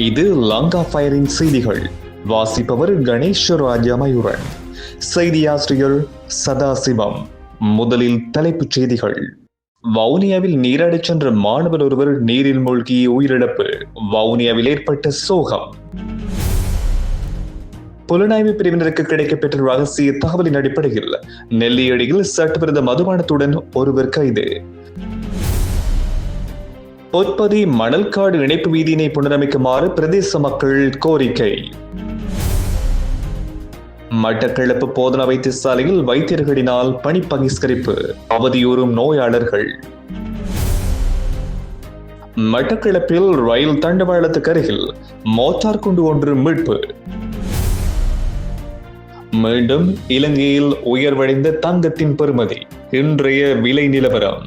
இது லங்கா ஃபயரின் செய்திகள். வாசிப்பவர் கணேஷ் ராஜமயூரன். செய்தியாசிரியர் சதாசிவம். முதலில் தலைப்புச் செய்திகள். வவுனியாவில் நீராடிச் சென்ற மாணவர் ஒருவர் நீரில் மூழ்கி உயிரிழப்பு. வவுனியாவில் ஏற்பட்ட சோகம். புலனாய்வு பிரிவினருக்கு கிடைக்கப்பெற்ற ரகசிய தகவலின் அடிப்படையில் நெல்லியடியில் சட்டவிரோத மதுபானத்துடன் ஒருவர் கைது. பொற்பதி மணல்காடு இணைப்பு வீதியினை புனரமைக்குமாறு பிரதேச மக்கள் கோரிக்கை. மட்டக்களப்பு போதனா வைத்தியசாலையில் வைத்தியர்களினால் பணி பகிஷ்கரிப்பு அவதியூறும் நோயாளர்கள். மட்டக்களப்பில் ரயில் தண்டவாளத்துக்கு அருகில் மோட்டார் குண்டு ஒன்று மீட்பு. மீண்டும் இலங்கையில் உயர்வடைந்த தங்கத்தின் பெறுமதி இன்றைய விலை நிலவரம்.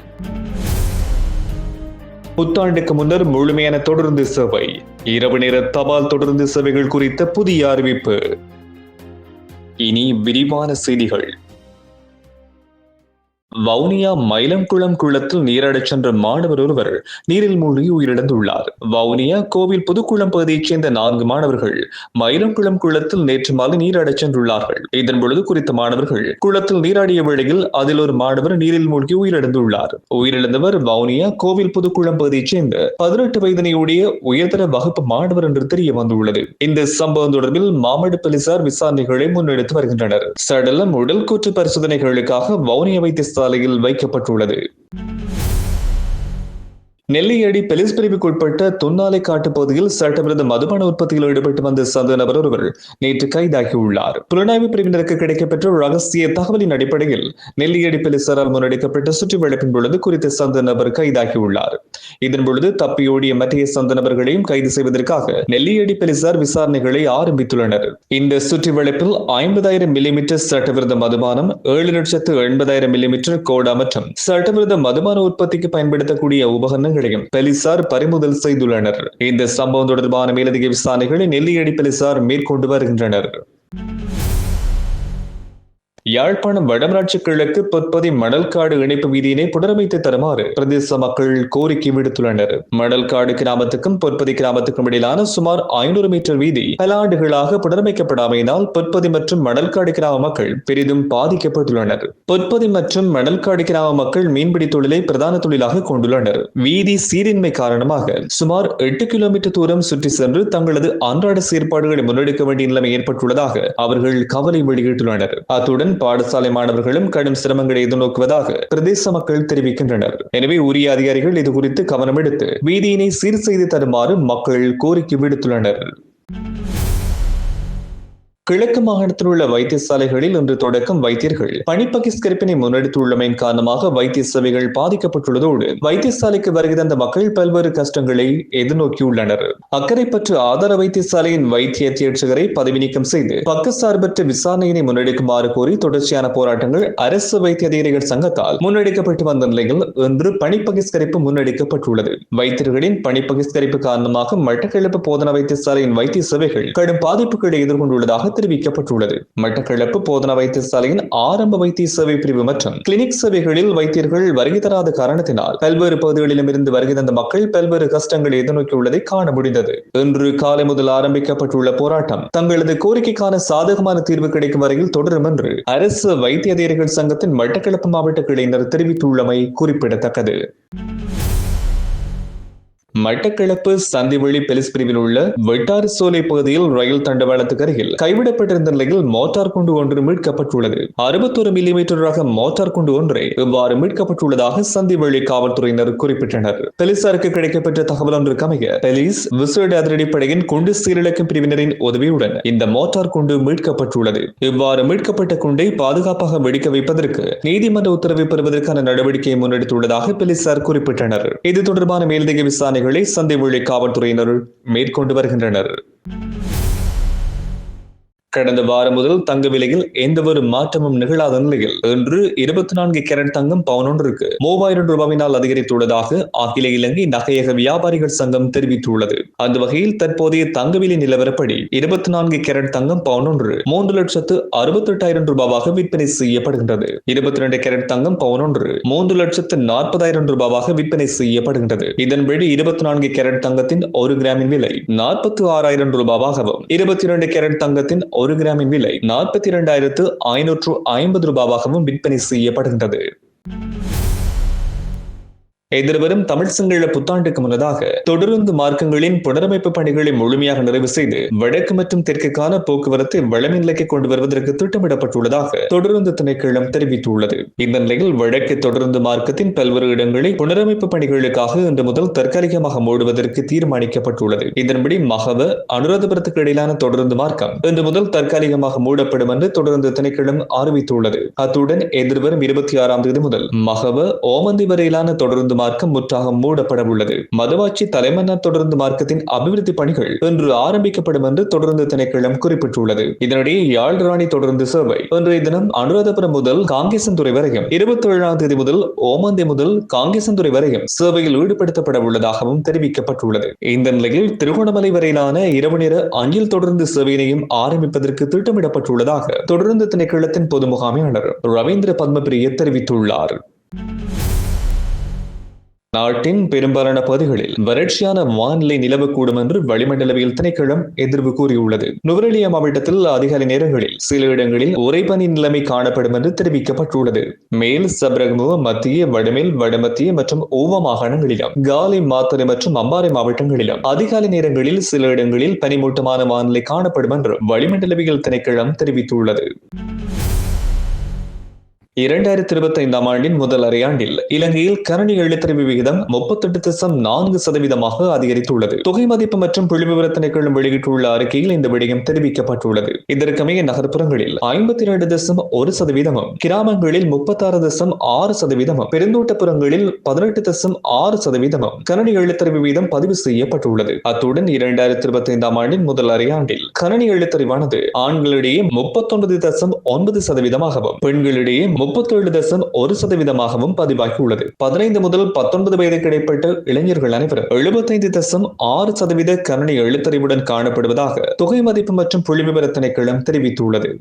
புத்தாண்டுக்கு முன்னர் முழுமையான தொடர்ந்து சேவை இரவு நேர தபால் தொடர்ந்து சேவைகள் குறித்த புதிய அறிவிப்பு. இனி விரிவான செய்திகள். வவுனியா மயிலங்குளம் குளத்தில் நீராடச் சென்ற மாணவர் ஒருவர் நீரில் மூழ்கி உயிரிழந்துள்ளார். வவுனியா கோவில் புதுக்குளம் பகுதியைச் சேர்ந்த நான்கு மாணவர்கள் மயிலங்குளம் குளத்தில் நேற்று மாலை நீராடச் சென்றுள்ளார்கள். இதன் பொழுது குறித்த மாணவர்கள் குளத்தில் நீராடிய வேளையில் அதில் ஒரு மாணவர் நீரில் மூழ்கி உயிரிழந்துள்ளார். உயிரிழந்தவர் வவுனியா கோவில் புதுக்குளம் பகுதியைச் சேர்ந்த பதினெட்டு வயதினையுடைய உயர்தர வகுப்பு மாணவர் என்று தெரிய வந்துள்ளது இந்த சம்பவம் தொடர்பில் மாமடு போலீசார் விசாரணைகளை முன்னெடுத்து வருகின்றனர். சடலம் உடல் கூற்று பரிசோதனைகளுக்காக வவுனியா வைத்திய சிறைச்சாலையில் வைக்கப்பட்டுள்ளது. நெல்லியடி பெலிஸ் பிரிவுக்குட்பட்ட துன்னாலை காட்டு பகுதியில் சட்டவிரோத மதுபான உற்பத்தியில் ஈடுபட்டு வந்த சந்த நபர் ஒருவர் நேற்று கைதாகியுள்ளார். புலனாய்வு பிரிவினருக்கு கிடைக்கப்பெற்ற ரகசிய தகவலின் அடிப்படையில் நெல்லியடி போலீசாரால் முன்னெடுக்கப்பட்ட சுற்றி வழக்கின் பொழுது குறித்த சந்த நபர் கைதாகியுள்ளார். இதன் பொழுது தப்பியோடிய மற்ற சந்த நபர்களையும் கைது செய்வதற்காக நெல்லியடி பெலிசார் விசாரணைகளை ஆரம்பித்துள்ளனர். இந்த சுற்றுவளப்பில் ஐம்பதாயிரம் மில்லிமீட்டர் சட்டவிரோத மதுபானம் ஏழு லட்சத்து எண்பதாயிரம் மில்லிமீட்டர் கோடா மற்றும் சட்டவிரோத மதுபான உற்பத்திக்கு பயன்படுத்தக்கூடிய உபகரணங்கள் வாகனங்களையும் போலீசார் பறிமுதல் செய்துள்ளனர். இந்த சம்பவம் தொடர்பான மேலதிக விசாரணைகளை நெல்லியடி போலீசார் மேற்கொண்டு வருகின்றனர். யாழ்ப்பாணம் வடமராட்சி கிழக்கு பொற்பதி மணல்காடு இணைப்பு வீதியினை புனரமைத்து தருமாறு பிரதேச மக்கள் கோரிக்கை விடுத்துள்ளனர். மணல்காடு கிராமத்துக்கும் பொற்பதி கிராமத்துக்கும் இடையிலான சுமார் ஐநூறு மீட்டர் வீதி பல ஆண்டுகளாக புனரமைக்கப்படாமையினால் பொற்பதி மற்றும் மணல்காடு கிராம மக்கள் பெரிதும் பாதிக்கப்பட்டுள்ளனர். பொற்பதி மற்றும் மணல்காடு கிராம மக்கள் மீன்பிடி தொழிலை பிரதான தொழிலாக கொண்டுள்ளனர். வீதி சீரின்மை காரணமாக சுமார் எட்டு கிலோமீட்டர் தூரம் சுற்றி சென்று தங்களது அன்றாட செயற்பாடுகளை முன்னெடுக்க வேண்டிய நிலைமை ஏற்பட்டுள்ளதாக அவர்கள் கவலை வெளியிட்டுள்ளனர். அத்துடன் பாடசாலை மாணவர்களும் கடும் சிரமங்களை எதிர்நோக்குவதாக பிரதேச மக்கள் தெரிவிக்கின்றனர். எனவே உரிய அதிகாரிகள் இது குறித்து கவனம் எடுத்து வீதியினை சீர் செய்து தருமாறு மக்கள் கோரிக்கை விடுத்துள்ளனர். கிழக்கு மாகாணத்தில் உள்ள வைத்தியசாலைகளில் இன்று தொடக்கம் வைத்தியர்கள். பணிப்பகிஸ்கரிப்பினை முன்னெடுத்துள்ளமையின் காரணமாக வைத்திய சேவைகள் பாதிக்கப்பட்டுள்ளதோடு வைத்தியசாலைக்கு வருகை தந்த மக்கள் பல்வேறு கஷ்டங்களை எதிர்நோக்கியுள்ளனர். அக்கரைப்பற்று ஆதார வைத்தியசாலையின் வைத்திய அத்தியட்சகரை பதவி நீக்கம் செய்து பக்கசார்பற்ற விசாரணையினை முன்னெடுக்குமாறு கோரி தொடர்ச்சியான போராட்டங்கள் அரசு வைத்திய அதிகாரிகள் சங்கத்தால் முன்னெடுக்கப்பட்டு வந்த நிலையில் இன்று பணிப்பகிஸ்கரிப்பு முன்னெடுக்கப்பட்டுள்ளது. வைத்தியர்களின் பணி காரணமாக மட்டக்களப்பு போதனா வைத்தியசாலையின் வைத்திய சேவைகள் கடும் பாதிப்புகளை எதிர்கொண்டுள்ளதாக தெரிவிக்கப்பட்டுள்ளது. மட்டக்களப்பு போதனா வைத்தியசாலையின் ஆரம்ப வைத்திய சேவை பிரிவு மற்றும் கிளினிக் சேவைகளில் வைத்தியர்கள் வருகை தராத காரணத்தினால் பல்வேறு பகுதிகளிலும் இருந்து வருகை தந்த மக்கள் பல்வேறு கஷ்டங்களை எதிர்நோக்கியுள்ளதை காண முடிந்தது. இன்று காலை முதல் ஆரம்பிக்கப்பட்டுள்ள போராட்டம் தங்களது கோரிக்கைக்கான சாதகமான தீர்வு கிடைக்கும் வரையில் தொடரும் என்று அரசு வைத்திய அதிகாரிகள் சங்கத்தின் மட்டக்களப்பு மாவட்ட கிளையினர் தெரிவித்துள்ளமை குறிப்பிடத்தக்கது. மட்டக்களப்பு சந்திவெளி பெலிஸ் பிரிவில் உள்ள வெட்டாறு சோலை பகுதியில் ரயில் தண்டவாளத்துக்கு அருகில் கைவிடப்பட்டிருந்த நிலையில் மோட்டார் குண்டு ஒன்று மீட்கப்பட்டுள்ளது. அறுபத்தொரு மில்லிமீட்டர் ரக மோட்டார் குண்டு ஒன்றை இவ்வாறு மீட்கப்பட்டுள்ளதாக சந்திவெளி காவல்துறையினர் குறிப்பிட்டனர். பெலிசாருக்கு கிடைக்கப்பெற்ற தகவல் ஒன்றுக்கு அமைய பெலிஸ் விசேட அதிரடிப்படையின் குண்டு சீரழிக்கும் பிரிவினரின் உதவியுடன் இந்த மோட்டார் குண்டு மீட்கப்பட்டுள்ளது. இவ்வாறு மீட்கப்பட்ட குண்டை பாதுகாப்பாக வெடிக்க வைப்பதற்கு நீதிமன்ற உத்தரவை பெறுவதற்கான நடவடிக்கையை முன்னெடுத்துள்ளதாக பெலிசார் குறிப்பிட்டனர். இது தொடர்பான மேலதிக விசாரணைகள் சந்தை வழி காவல்துறையினர் மேற்கொண்டு வருகின்றனர். கடந்த வாரம் முதல் தங்க விலையில் எந்தவொரு மாற்றமும் நிகழாத நிலையில் இன்று இருபத்தி நான்கு கேரட் தங்கம் பவுன் மூவாயிரம் ரூபாயினால் அதிகரித்துள்ளதாக அகில இலங்கை நகையக வியாபாரிகள் சங்கம் தெரிவித்துள்ளது. அந்த வகையில் தற்போதைய தங்க விலை நிலவரப்படி இருபத்தி நான்கு கேரட் தங்கம் பவுனொன்று மூன்று லட்சத்து அறுபத்தி எட்டாயிரம் ரூபாவாக விற்பனை செய்யப்படுகின்றது. இருபத்தி இரண்டு கேரட் தங்கம் பவுனொன்று மூன்று லட்சத்து நாற்பதாயிரம் ரூபாவாக விற்பனை செய்யப்படுகின்றது. இதன்படி இருபத்தி நான்கு கேரட் தங்கத்தின் ஒரு கிராமின் விலை நாற்பத்தி ஆறாயிரம் ரூபாவாகவும் இருபத்தி இரண்டு கேரட் தங்கத்தின் ஒரு கிராமின் விலை நாற்பத்தி இரண்டாயிரத்து ஐநூற்று ஐம்பது ரூபாவாகவும் விற்பனை செய்யப்படுகின்றது. எதிர்வரும் தமிழ் சிங்கள புத்தாண்டுக்கு முன்னதாக தொடருந்து மார்க்கங்களின் புனரமைப்பு பணிகளை முழுமையாக நிறைவு செய்து வடக்கு மற்றும் தெற்குக்கான போக்குவரத்தை வளமை நிலைக்கு கொண்டு வருவதற்கு திட்டமிடப்பட்டுள்ளதாக தொடருந்து திணைக்களம் தெரிவித்துள்ளது. இந்த நிலையில் வடக்கு தொடருந்து மார்க்கத்தின் பல்வேறு இடங்களை புனரமைப்பு பணிகளுக்காக இன்று முதல் தற்காலிகமாக மூடுவதற்கு தீர்மானிக்கப்பட்டுள்ளது. இதன்படி மகவ அனுராதபுரத்துக்கு இடையிலான தொடருந்து மார்க்கம் இன்று முதல் தற்காலிகமாக மூடப்படும் என்று தொடருந்து திணைக்களம் அறிவித்துள்ளது. அத்துடன் எதிர்வரும் இருபத்தி ஆறாம் தேதி முதல் மகவ ஓமந்தி வரையிலான தொடருந்து மார்க்கம் முற்றாக மூடப்பட உள்ளது மதுவாச்சி தலைமன்னார் தொடர்ந்து மார்க்கத்தின் அபிவிருத்தி பணிகள் இன்று ஆரம்பிக்கப்படும் என்று தொடர்ந்து திணைக்களம் குறிப்பிட்டுள்ளது. இதனிடையே யாழ் ராணி தொடர்ந்து சேவை இன்றைய தினம் அனுராதபுரம் முதல் காங்கேசன்துறை வரையும் இருபத்தி ஏழாம் தேதி முதல் ஓமந்தி முதல் காங்கேசன்துறை வரையும் சேவையில் ஈடுபடுத்தப்பட உள்ளதாகவும் தெரிவிக்கப்பட்டுள்ளது. இந்த நிலையில் திருகோணமலை வரையிலான இரவு நேர அஞ்சல் தொடர்ந்து சேவையினையும் ஆரம்பிப்பதற்கு திட்டமிடப்பட்டுள்ளதாக தொடர்ந்து திணைக்களத்தின் பொது முகாமையாளர் ரவீந்திர பத்மபிரிய தெரிவித்துள்ளார். நாட்டின் பெரும்பாலான பகுதிகளில் வறட்சியான வானிலை நிலவக்கூடும் என்று வளிமண்டலவியல் திணைக்களம் எதிர்வு கூறியுள்ளது. நுவரெலியா மாவட்டத்தில் அதிகாலை நேரங்களில் சில இடங்களில் உறைபனி நிலைமை காணப்படும் என்று தெரிவிக்கப்பட்டுள்ளது. மேல் சப்ரகமுவ மத்திய வடமேல் வடமத்திய மற்றும் ஓவ மாகாணங்களிலும் காலி மாத்தறை மற்றும் அம்பாறை மாவட்டங்களிலும் அதிகாலை நேரங்களில் சில இடங்களில் பனிமூட்டமான வானிலை காணப்படும் என்று வளிமண்டலவியல் திணைக்களம் தெரிவித்துள்ளது. இரண்டாயிரத்தி இருபத்தி ஐந்தாம் ஆண்டின் முதல் அரையாண்டில் இலங்கையில் கரணி எழுத்தறிவு விகிதம் முப்பத்தெட்டு தசம் நான்கு சதவீதமாக அதிகரித்துள்ளது. தொகை மதிப்பு மற்றும் புள்ளிவிவர திணைக்களம் வெளியிட்டுள்ள அறிக்கையில் இந்த விடயம் தெரிவிக்கப்பட்டுள்ளது. இதற்கமைய நகர்ப்புறங்களில் ஐம்பத்தி இரண்டு தசம் ஒரு சதவீதமும் கிராமங்களில் முப்பத்தாறு தசம் ஆறு சதவீதமும் பெருந்தோட்டப்புறங்களில் பதினெட்டு தசம் ஆறு சதவீதமும் கரணி எழுத்தறிவு வீதம் பதிவு செய்யப்பட்டுள்ளது. அத்துடன் இரண்டாயிரத்தி இருபத்தி ஐந்தாம் ஆண்டின் முதல் அரையாண்டில் கணனி எழுத்தறிவானது ஆண்களிடையே முப்பத்தொன்பது தசம் ஒன்பது சதவீதமாகவும் பெண்களிடையே முப்பத்தேழு தசம் ஒரு சதவீதமாகவும் பதிவாகியுள்ளது. பதினைந்து முதல் பத்தொன்பது வயதுக்கு இடைப்பட்ட இளைஞர்கள் அனைவரும் எழுபத்தைந்து தசம் ஆறு சதவீத கணனி எழுத்தறிவுடன் காணப்படுவதாக தொகை மதிப்பு மற்றும் புள்ளிவிவர திணைக்களம் தெரிவித்துள்ளது.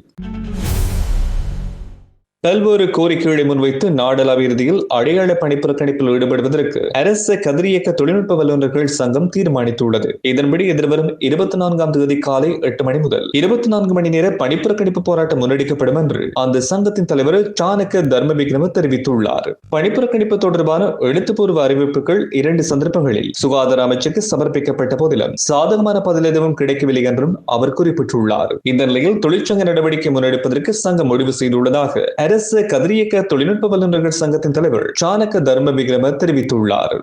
பல்வேறு கோரிக்கைகளை முன்வைத்து நாடளாவிய இறுதியில் அடையாள பணிப்புறக்கணிப்பில் ஈடுபடுவதற்கு அரச கதிரியக்க தொழில்நுட்ப வல்லுநர்கள் சங்கம் தீர்மானித்துள்ளது. இதன்படி எதிர்வரும் இருபத்தி நான்காம் தேதி காலை எட்டு மணி முதல் இருபத்தி நான்கு மணி நேர பணிப்புறக்கணிப்பு போராட்டம் முன்னெடுக்கப்படும் என்று அந்த சங்கத்தின் தலைவர் சாணக்க தர்ம விக்ரம தெரிவித்துள்ளார் பணிப்புறக்கணிப்பு தொடர்பான எழுத்துப்பூர்வ அறிவிப்புகள் இரண்டு சந்தர்ப்பங்களில் சுகாதார அமைச்சருக்கு சமர்ப்பிக்கப்பட்ட போதிலும் சாதகமான பதில் எதுவும் கிடைக்கவில்லை என்றும் அவர் குறிப்பிட்டுள்ளார். இந்த நிலையில் தொழிற்சங்க நடவடிக்கை முன்னெடுப்பதற்கு சங்கம் முடிவு செய்துள்ளதாக அரசு கதிரியக்க தொழில்நுட்ப வல்லுநர்கள் சங்கத்தின் தலைவர் சாணக்க தர்ம விக்ரம தெரிவித்துள்ளார்.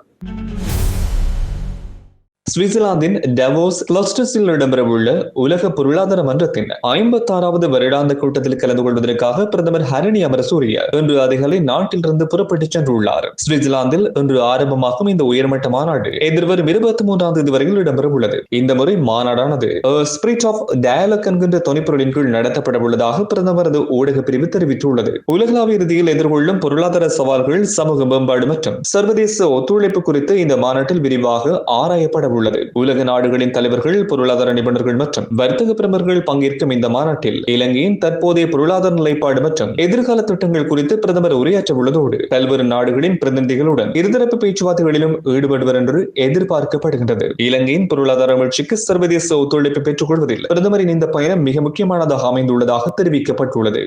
சுவிட்சர்லாந்தின் டெவோஸ் கிளஸ்டர்ஸில் இடம்பெறவுள்ள உலக பொருளாதார மன்றத்தின் ஐம்பத்தாறாவது வருடாந்த கூட்டத்தில் கலந்து கொள்வதற்காக பிரதமர் ஹரணி அமரசூரிய இன்று அதிகாலை நாட்டிலிருந்து புறப்பட்டு சென்றுள்ளார். சுவிட்சர்லாந்தில் இன்று ஆரம்பமாகும் இந்த உயர்மட்ட மாநாடு எதிர்வரும் இருபத்தி மூன்றாம் தேதி வரையில் இடம்பெறவுள்ளது. இந்த முறை மாநாடானது ஸ்பிரிட் ஆஃப் டயலாக் என்கின்ற துணைப்பொருளின் கீழ் நடத்தப்பட உள்ளதாக பிரதமரது ஊடக பிரிவு தெரிவித்துள்ளது. உலகளாவிய இறுதியில் எதிர்கொள்ளும் பொருளாதார சவால்கள் சமூக மேம்பாடு மற்றும் சர்வதேச ஒத்துழைப்பு குறித்து இந்த மாநாட்டில் விரிவாக ஆராயப்பட உள்ளது. உலக நாடுகளின் தலைவர்கள் பொருளாதார நிபுணர்கள் மற்றும் வர்த்தக பிரமுகர்கள் பங்கேற்கும் இந்த மாநாட்டில் இலங்கையின் தற்போதைய பொருளாதார நிலைப்பாடு மற்றும் எதிர்கால திட்டங்கள் குறித்து பிரதமர் உரையாற்ற உள்ளதோடு பல்வேறு நாடுகளின் பிரதிநிதிகளுடன் இருதரப்பு பேச்சுவார்த்தைகளிலும் ஈடுபடுவர் என்று எதிர்பார்க்கப்படுகின்றது. இலங்கையின் பொருளாதார வளர்ச்சிக்கு சர்வதேச ஒத்துழைப்பு பெற்றுக் கொள்வதில் பிரதமரின் இந்த பயணம் மிக முக்கியமானதாக அமைந்துள்ளதாக தெரிவிக்கப்பட்டுள்ளது.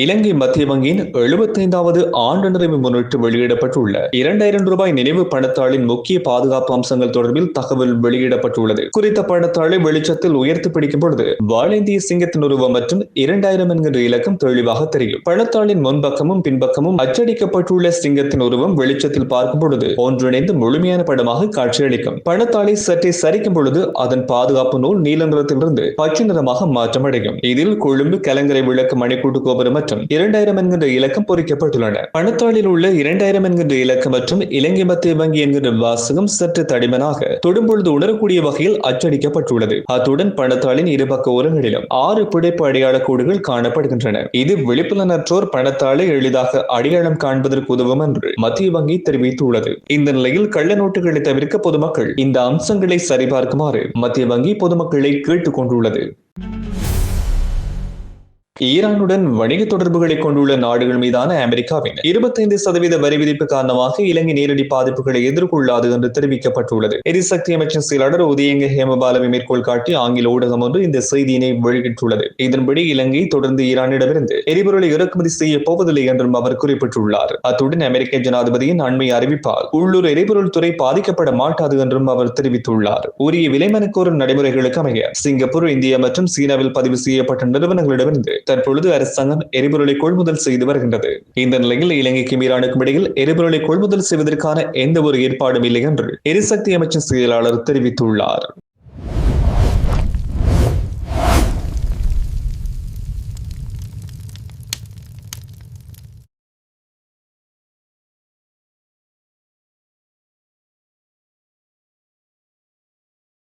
இலங்கை மத்திய வங்கியின் எழுபத்தைந்தாவது ஆண்டு நிறைவு முன்னிட்டு வெளியிடப்பட்டுள்ள இரண்டாயிரம் ரூபாய் நினைவு பணத்தாளின் முக்கிய பாதுகாப்பு அம்சங்கள் தொடர்பில் தகவல் வெளியிடப்பட்டுள்ளது. குறித்த பணத்தாளை வெளிச்சத்தில் உயர்த்தி பிடிக்கும் பொழுது வாழேந்திய சிங்கத்தின் உருவம் மற்றும் இரண்டாயிரம் என்கின்ற இலக்கம் தெளிவாக தெரியும். பணத்தாளின் முன்பக்கமும் பின்பக்கமும் அச்சடிக்கப்பட்டுள்ள சிங்கத்தின் உருவம் வெளிச்சத்தில் பார்க்கும் பொழுது ஒன்றிணைந்து முழுமையான படமாக காட்சியளிக்கும். பணத்தாளை சற்றே சரிக்கும் பொழுது அதன் பாதுகாப்பு நூல் நீல நிறத்திலிருந்து பச்சை நிறமாக மாற்றமடையும். இதில் கொழும்பு கலங்கரை விளக்கு மணிக்கூட்டு கோபுரம் மற்றும் இரண்டாயிரம் என்கின்ற இலக்கம் பொறிக்கப்பட்டுள்ளன. பணத்தாளில் உள்ள இரண்டாயிரம் என்கின்ற இலக்கம் மற்றும் இலங்கை மத்திய வங்கி என்கின்ற வாசகம் சற்று தடிமனாக தொடும்பொழுது உணரக்கூடிய வகையில் அச்சடிக்கப்பட்டுள்ளது. அத்துடன் பணத்தாளின் இருபக்க ஓரங்களிலும் ஆறு புடைப்பு அடையாள கோடுகள் காணப்படுகின்றன. இது விழிப்புலனற்றோர் பணத்தாளை எளிதாக அடையாளம் காண்பதற்கு உதவும் என்று மத்திய வங்கி தெரிவித்துள்ளது. இந்த நிலையில் கள்ள நோட்டுகளை தவிர்க்க பொதுமக்கள் இந்த அம்சங்களை சரிபார்க்குமாறு மத்திய வங்கி பொதுமக்களை கேட்டுக் கொண்டுள்ளது ஈரானுடன் வணிக தொடர்புகளை கொண்டுள்ள நாடுகள் மீதான அமெரிக்காவின் இருபத்தைந்து சதவீத வரி விதிப்பு காரணமாக இலங்கை நேரடி பாதிப்புகளை எதிர்கொள்ளாது என்று தெரிவிக்கப்பட்டுள்ளது. எரிசக்தி அமைச்சர் செயலாளர் உதயங்க ஹேமபாலவை மேற்கோள் காட்டி ஆங்கில ஊடகம் ஒன்று இந்த செய்தியினை வெளியிட்டுள்ளது. இதன்படி இலங்கை தொடர்ந்து ஈரானிடமிருந்து எரிபொருளை இறக்குமதி செய்ய போவதில்லை என்றும் அவர் குறிப்பிட்டுள்ளார். அத்துடன் அமெரிக்க ஜனாதிபதியின் அண்மை அறிவிப்பால் உள்ளூர் எரிபொருள் துறை பாதிக்கப்பட மாட்டாது என்றும் அவர் தெரிவித்துள்ளார். உரிய விலைமனக்கோரும் நடைமுறைகளுக்கு அமைய சிங்கப்பூர் இந்தியா மற்றும் சீனாவில் பதிவு செய்யப்பட்ட நிறுவனங்களிடமிருந்து தற்பொழுது அரசாங்கம் எரிபொருளை கொள்முதல் செய்து வருகின்றது. இந்த நிலையில் இலங்கைக்கும் ஈரானுக்கும் இடையில் எரிபொருளை கொள்முதல் செய்வதற்கான எந்த ஒரு ஏற்பாடும் இல்லை என்று எரிசக்தி அமைச்சர் செயலாளர் தெரிவித்துள்ளார்.